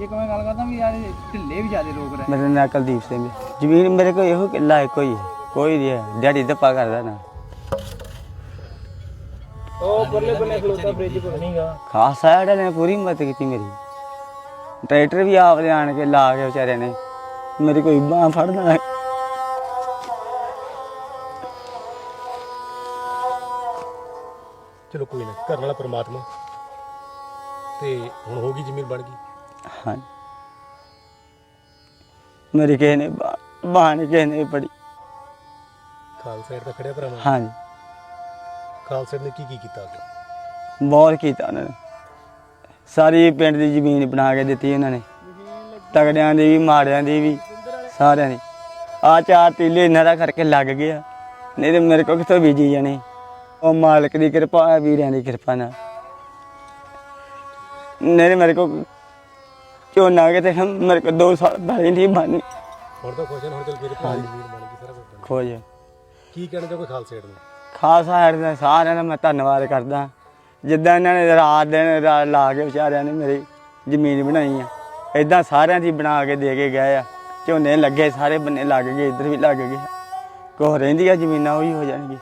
ਇਹ ਕਿਵੇਂ ਗੱਲ ਕਰਦਾ ਵੀ ਯਾਰ ਢਿੱਲੇ ਵੀ ਜ਼ਿਆਦੇ ਲੋਕ ਰਹੇ ਮੇਰਾ ਨਾਂ ਕੁਲਦੀਪ ਸਿੰਘ ਹੈ। ਜ਼ਮੀਨ ਮੇਰੇ ਕੋਲ ਇਹੋ ਕਿੱਲਾ ਹੈ ਕੋਈ ਕੋਈ ਨਹੀਂ ਹੈ। ਡੈਡੀ ਦੱਪਾ ਕਰਦਾ ਨਾ। ਉਹ ਬੱਲੇ ਬੱਲੇ ਖਲੋਤਾ ਫ੍ਰਿਜ ਕੋਲ। ਨਹੀਂਗਾ ਖਾਸ ਸਾਈਡ ਨੇ ਪੂਰੀ ਮਦਦ ਕੀਤੀ ਮੇਰੀ। ਟਰੈਕਟਰ ਵੀ ਆਪ ਲਿਆਣ ਕੇ ਲਾ ਕੇ ਵਿਚਾਰਿਆਂ ਨੇ। ਮੇਰੀ ਕੋਈ ਬਾਹ ਫੜਦਾ ਹੈ। ਚਲੋ ਕੋਈ ਨਾ ਘਰ ਵਾਲਾ ਪ੍ਰਮਾਤਮਾ। ਤੇ ਹੁਣ ਹੋ ਗਈ ਜ਼ਮੀਨ ਬਣ ਗਈ। ਹਾਂ ਮੇਰੀ ਕਿਸੇ ਨੇ ਬਾਹ ਕਿਸੇ ਨੇ ਪੜੀ ਖਾਲਸਾ ਏਡ ਤਾਂ ਖੜਿਆ ਭਰਾਵਾਂ ਹਾਂ ਜੀ ਖਾਲਸਾ ਏਡ ਨੇ ਕੀ ਕੀ ਕੀਤਾ ਅੱਗੇ ਬਹੁਤ ਕੀਤਾ ਉਹਨਾਂ ਨੇ ਸਾਰੀ ਪਿੰਡ ਦੀ ਜ਼ਮੀਨ ਬਣਾ ਕੇ ਦਿੱਤੀ ਉਹਨਾਂ ਨੇ ਤਗੜਿਆਂ ਦੀ ਵੀ ਮਾੜਿਆਂ ਦੀ ਵੀ ਸਾਰਿਆਂ ਦੀ ਆ ਚਾਰ ਤੀਲੇ ਇਹਨਾਂ ਦਾ ਕਰਕੇ ਲੱਗ ਗਿਆ ਨਹੀਂ ਤੇ ਮੇਰੇ ਕੋਲ ਕਿੱਥੋਂ ਬੀਜੀ ਜਾਣੀ ਉਹ ਮਾਲਕ ਦੀ ਕਿਰਪਾ ਹੈ ਵੀਰਿਆਂ ਦੀ ਕਿਰਪਾ ਨਾਲ ਨਹੀਂ ਤੇ ਮੇਰੇ ਕੋਲ ਝੋਨਾ ਕਿਤੇ ਮੇਰੇ ਕੋਲ ਦੋ ਸਾਲ ਬਾਰੇ ਨਹੀਂ ਬਣਨੀ ਹੁਣ ਤਾਂ ਹਾਂ ਹੁਣ ਚੱਲ ਮੇਰੇ ਦੀ ਜ਼ਮੀਨ ਬਣ ਗਈ ਸਾਰਾ ਕੁਝ ਖੋਜ ਕੀ ਕਹਿਣਾ ਚਾਹੋਗੇ ਖਾਲਸਾ ਏਡ ਨੂੰ? ਖਾਲਸਾ ਹੈਡ ਦਾ ਸਾਰਿਆਂ ਦਾ ਮੈਂ ਧੰਨਵਾਦ ਕਰਦਾ। ਜਿੱਦਾਂ ਇਹਨਾਂ ਨੇ ਰਾਤ ਦਿਨ ਲਾ ਕੇ ਵਿਚਾਰਿਆਂ ਨੇ ਮੇਰੀ ਜ਼ਮੀਨ ਬਣਾਈ ਆ। ਇਦਾਂ ਸਾਰਿਆਂ ਦੀ ਬਣਾ ਕੇ ਦੇ ਕੇ ਗਏ ਆ। ਝੋਨੇ ਲੱਗੇ ਸਾਰੇ ਬੰਨੇ ਲੱਗ ਗਏ ਇੱਧਰ ਵੀ ਲੱਗ ਗਏ। ਕੋ ਰਹਿੰਦੀਆਂ ਜ਼ਮੀਨਾਂ ਉਹੀ ਹੋ ਜਾਣਗੀ